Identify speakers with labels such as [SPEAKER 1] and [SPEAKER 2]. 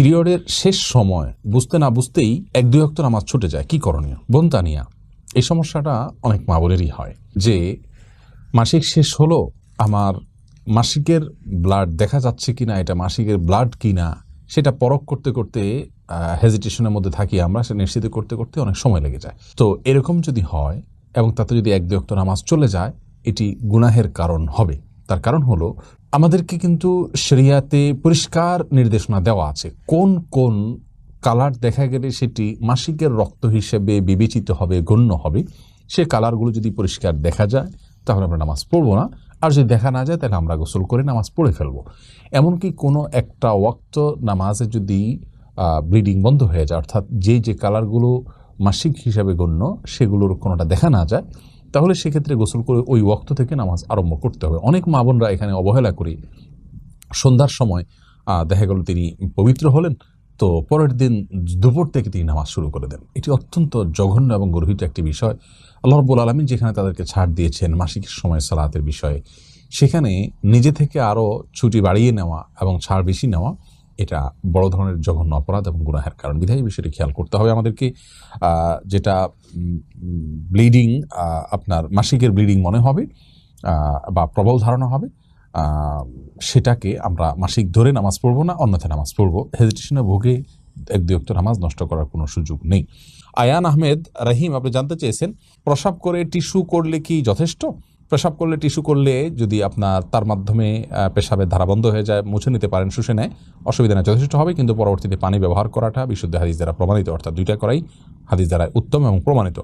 [SPEAKER 1] পিরিয়ডের শেষ সময় বুঝতে না বুঝতেই এক দুই অক্ত নামাজ ছুটে যায়। কি করণীয়? বন্তানিয়া, এই সমস্যাটা অনেক মা বোনেরই হয় যে মাসিক শেষ হলো, আমার মাসিকের ব্লাড দেখা যাচ্ছে কিনা, এটা মাসিকের ব্লাড কিনা, সেটা পরখ করতে করতে হেজিটেশনের মধ্যে থাকি আমরা সেটা নিশ্চিত করতে করতে অনেক সময় লেগে যায়। তো এরকম যদি হয় এবং তাতে যদি এক দুই অক্ত নামাজ চলে যায়, এটি গুনাহের কারণ হবে। তার কারণ হলো আমাদেরকে কিন্তু শরিয়াতে পরিষ্কার নির্দেশনা দেওয়া আছে। কোন কোন কালার দেখা গেলে সেটি মাসিকের রক্ত হিসেবে বিবেচিত হবে, গণ্য হবে, সে কালারগুলো যদি পরিষ্কার দেখা যায়, তাহলে আমরা নামাজ পড়ব না। আর যদি দেখা না যায়, তাহলে আমরা গোসল করে নামাজ পড়ে ফেলব। এমনকি কোনো একটা ওয়াক্ত নামাজে যদি ব্লিডিং বন্ধ হয়ে যায়, অর্থাৎ যে যে কালারগুলো মাসিক হিসাবে গণ্য, সেগুলোর কোনোটা দেখা না যায় তাহলে সেক্ষেত্রে গোসল করে ওই ওয়াক্ত থেকে নামাজ আরম্ভ করতে হবে। অনেক মা বোনরা এখানে অবহেলা করি। সন্ধ্যার সময় দেখা গেল তিনি পবিত্র হলেন, তো পরের দিন দুপুর থেকে তিনি নামাজ শুরু করে দেন। এটি অত্যন্ত জঘন্য এবং গর্হিত একটি বিষয়। আল্লাহ রব্বুল আলমী যেখানে তাদেরকে ছাড় দিয়েছেন, মাসিক সময় সালাতের বিষয়ে, সেখানে নিজে থেকে আরও ছুটি বাড়িয়ে নেওয়া এবং ছাড় বেশি নেওয়া এটা বড় ধরনের জঘন্য অপরাধ এবং গুনাহের কারণ। বিধায় বিষয়টি খেয়াল করতে হবে আমাদেরকে। যেটা ব্লিডিং আপনার মাসিকের ব্লিডিং মনে হবে বা প্রবল ধারণা হবে সেটাকে আমরা মাসিক ধরে নামাজ পড়ব না, অন্যথায় নামাজ পড়ব। হেজিটেশনে ভোগে এক দুই নামাজ নষ্ট করার কোনো সুযোগ নেই। আয়ান আহমেদ, রাহিম, আপনি জানতে চেয়েছেন, প্রসাব করে টিস্যু করলে কি যথেষ্ট? পেশাব করলে, টিস্যু করলে যদি আপনার, তার মাধ্যমে পেশাবের ধারা বন্ধ হয়ে যায়, মুছে নিতে পারেন, শুষে নেয়, অসুবিধা নেই, যথেষ্ট হবে। কিন্তু পরবর্তীতে পানি ব্যবহার করাটা বিশুদ্ধ হাদিস দ্বারা প্রমাণিত, অর্থাৎ দুইটা করাই হাদিস দ্বারা উত্তম এবং প্রমাণিত।